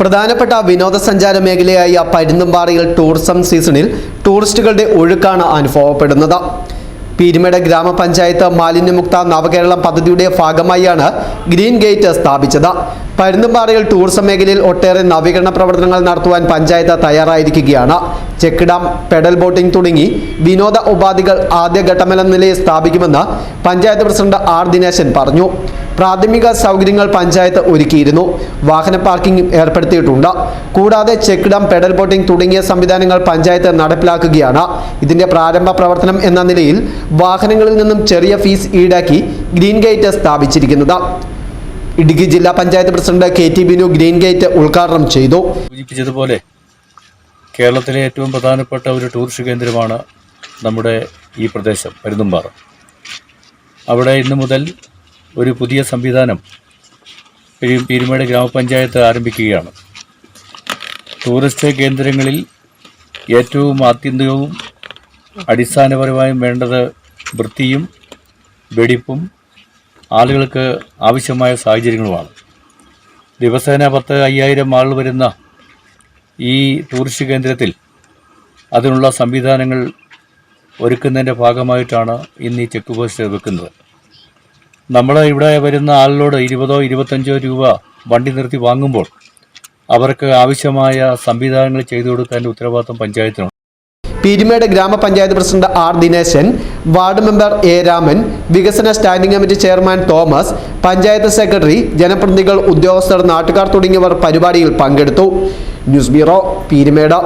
പ്രധാനപ്പെട്ട വിനോദസഞ്ചാര മേഖലയായ പരുന്തുംപാറയിൽ ടൂറിസം സീസണിൽ ടൂറിസ്റ്റുകളുടെ ഒഴുക്കാണ് അനുഭവപ്പെടുന്നത്. പീരുമേട് ഗ്രാമപഞ്ചായത്ത് മാലിന്യമുക്ത നവകേരളം പദ്ധതിയുടെ ഭാഗമായാണ് ഗ്രീൻ ഗേറ്റ് സ്ഥാപിച്ചത്. പരുന്തുംപാറയിൽ ടൂറിസം മേഖലയിൽ ഒട്ടേറെ നവീകരണ പ്രവർത്തനങ്ങൾ നടത്തുവാൻ പഞ്ചായത്ത് തയ്യാറായിരിക്കുകയാണ്. ചെക്ക് ഡാം പെഡൽ ബോട്ടിംഗ് തുടങ്ങി വിനോദ ഉപാധികൾ ആദ്യഘട്ടമെന്ന നിലയിൽ സ്ഥാപിക്കുമെന്ന് പഞ്ചായത്ത് പ്രസിഡന്റ് ആർ ദിനേശൻ പറഞ്ഞു. പ്രാഥമിക സൗകര്യങ്ങൾ പഞ്ചായത്ത് ഒരുക്കിയിരുന്നു. വാഹന പാർക്കിംഗ് ഏർപ്പെടുത്തിയിട്ടുണ്ട്. കൂടാതെ ചെക്ക് ഡാം പെഡൽ ബോട്ടിംഗ് തുടങ്ങിയ സംവിധാനങ്ങൾ പഞ്ചായത്ത് നടപ്പിലാക്കുകയാണ്. ഇതിന്റെ പ്രാരംഭ പ്രവർത്തനം എന്ന നിലയിൽ വാഹനങ്ങളിൽ നിന്നും ചെറിയ ഫീസ് ഈടാക്കി ഗ്രീൻ ഗേറ്റ് സ്ഥാപിച്ചിരിക്കുന്നത്. ഇടുക്കി ജില്ലാ panchayat president K T Binu green gate ഉദ്ഘാടനം ചെയ്തു. സൂചിപ്പിച്ചതുപോലെ കേരളത്തിലെ ഏറ്റവും പ്രധാനപ്പെട്ട ഒരു ടൂറിസ്റ്റ് കേന്ദ്രമാണ് നമ്മുടെ ഈ പ്രദേശം പരുന്തുംപാറ അവിടെ ഇന്നു മുതൽ ഒരു പുതിയ സംവിധാനം പെരു- പീരുമേട് ഗ്രാമപഞ്ചായത്ത് ആരംഭിക്കുകയാണ്. ടൂറിസ്റ്റ് കേന്ദ്രങ്ങളിൽ ഏറ്റവും ആത്യന്തികവും അടിസ്ഥാനപരമായും വേണ്ടത് വൃത്തിയും വെടിപ്പും ആളുകൾക്ക് ആവശ്യമായ സാഹചര്യങ്ങളുമാണ്. ദിവസേന പത്ത് അയ്യായിരം ആൾ വരുന്ന ഈ ടൂറിസ്റ്റ് കേന്ദ്രത്തിൽ അതിനുള്ള സംവിധാനങ്ങൾ ഒരുക്കുന്നതിന്റെ ഭാഗമായിട്ടാണ് ഇന്ന് ഈ ചെക്ക് പോസ്റ്റ് വെക്കുന്നത്. നമ്മൾ ഇവിടെ വരുന്ന ആളിനോട് ഇരുപതോ ഇരുപത്തഞ്ചോ രൂപ വണ്ടി നിർത്തി വാങ്ങുമ്പോൾ അവർക്ക് ആവശ്യമായ സംവിധാനങ്ങൾ ചെയ്തു കൊടുക്കാൻ ഉത്തരവാദിത്വം പഞ്ചായത്തിനുണ്ട്. പീരുമേട് ഗ്രാമപഞ്ചായത്ത് president R Dineshan ward member A Raman വികസന standing committee chairman Thomas panchayat secretary ജനപ്രതിനിധികൾ ഉദ്യോഗസ്ഥർ നാട്ടുകാർ തുടങ്ങിയവർ പരിപാടിയിൽ പങ്കെടുത്തു. News bureau Peermade.